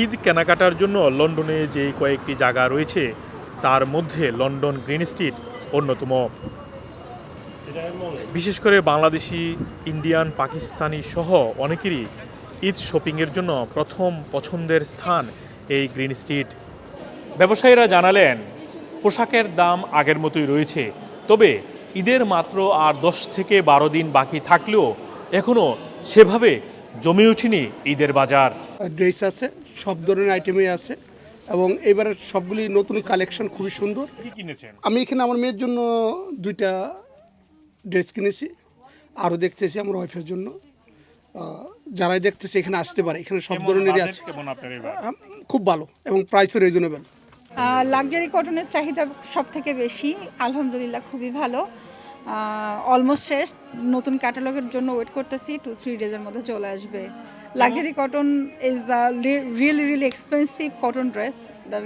ঈদ কেনাকাটার জন্য লন্ডনে যে কয়েকটি জায়গা রয়েছে, তার মধ্যে লন্ডন গ্রিন স্ট্রিট অন্যতম। বিশেষ করে বাংলাদেশি, ইন্ডিয়ান, পাকিস্তানি সহ অনেকেরই ঈদ শপিংয়ের জন্য প্রথম পছন্দের স্থান এই গ্রিন স্ট্রিট। ব্যবসায়ীরা জানালেন, পোশাকের দাম আগের মতোই রয়েছে, তবে ঈদের মাত্র আর দশ থেকে বারো দিন বাকি থাকলেও এখনও সেভাবে জমে উঠিনি ঈদের বাজার। ড্রেস আছে সব ধরনের আইটেমই আছে এবং এবারের সবগুলি নতুন কালেকশন খুবই সুন্দর। কিনেছেন? আমি এখানে আমার মেয়ের জন্য দুইটা ড্রেস কিনেছি আরও দেখতেছি আমার ওয়াইফের জন্য। যারাই দেখতেছে এখানে আসতে পারে এখানে সব ধরনেরই আছে। কেমন আপনার এবার? আম, খুব ভালো এবং প্রাইসও রিজনেবল লাক্সারি কটনের চাহিদা সব থেকে বেশি আলহামদুলিল্লাহ খুবই ভালো। অলমোস্ট শেষ। নতুন ক্যাটালগের জন্য ওয়েট করতেছি টু থ্রি ডেজের মধ্যে চলে আসবে। Luxury cotton is the really really expensive cotton dress the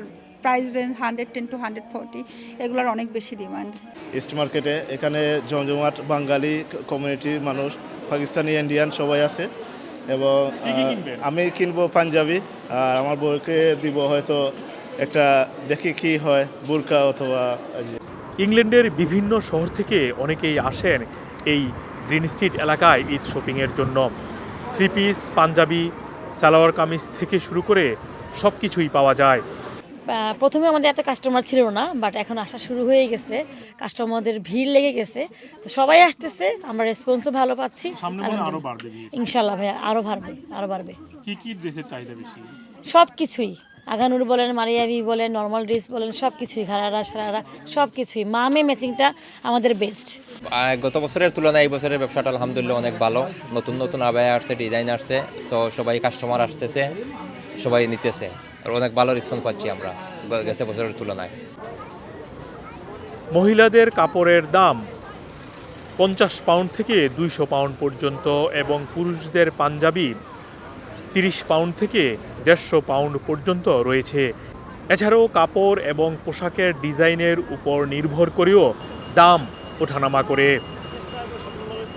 price range hundred ten to hundred forty এগুলোর অনেক বেশি ডিমান্ড ইস্ট মার্কেটে এখানে জমজমাট বাঙালি কমিউনিটির মানুষ পাকিস্তানি ইন্ডিয়ান সবাই আছে। এবং? আমি কিনবো পাঞ্জাবি আর আমার বউকে দিব হয়তো একটা দেখি কি হয় বুরকা অথবা ইংল্যান্ডের বিভিন্ন শহর থেকে অনেকেই আসেন এই গ্রিন স্ট্রিট এলাকায় ঈদ শপিংয়ের জন্য। থ্রি পিস পাঞ্জাবি সালোয়ার কামিজ থেকে শুরু করে সব কিছুই পাওয়া যায়। প্রথমে আমাদের এত কাস্টমার ছিল না বাট এখন আসা শুরু হয়ে গেছে। কাস্টমারদের ভিড় লেগে গেছে। তো সবাই আসতেছে আমরা রেসপন্সও ভালো পাচ্ছি। সামনে বাড়বে। ভিড়। ইনশাল্লাহ ভাইয়া আরও বাড়বে আরও বাড়বে। কি কি ড্রেসের চাহিদা বেশি? সব কিছুই আগানুর বলেন মারিয়াবি বলেন নর্মাল ড্রেস বলেন সব কিছুই ঘাড়ারা সারারা সব কিছুই মামে ম্যাচিংটা আমাদের বেস্ট গত বছরের তুলনায় এই বছরের ব্যবসাটা আলহামদুলিল্লাহ অনেক ভালো। নতুন নতুন আবায় আসছে ডিজাইন আসছে তো সবাই কাস্টমার আসতেছে সবাই নিতেছে। আর অনেক ভালো রেসপন্স পাচ্ছি আমরা গেছে বছরের তুলনায়। মহিলাদের কাপড়ের দাম পঞ্চাশ পাউন্ড থেকে দুইশো পাউন্ড পর্যন্ত এবং পুরুষদের পাঞ্জাবি তিরিশ পাউন্ড থেকে দেড়শো পাউন্ড পর্যন্ত রয়েছে এছাড়াও কাপড় এবং পোশাকের ডিজাইনের উপর নির্ভর করেও দাম ওঠানামা করে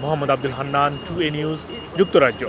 Mohammad Abdul Hannan to A news, যুক্তরাজ্য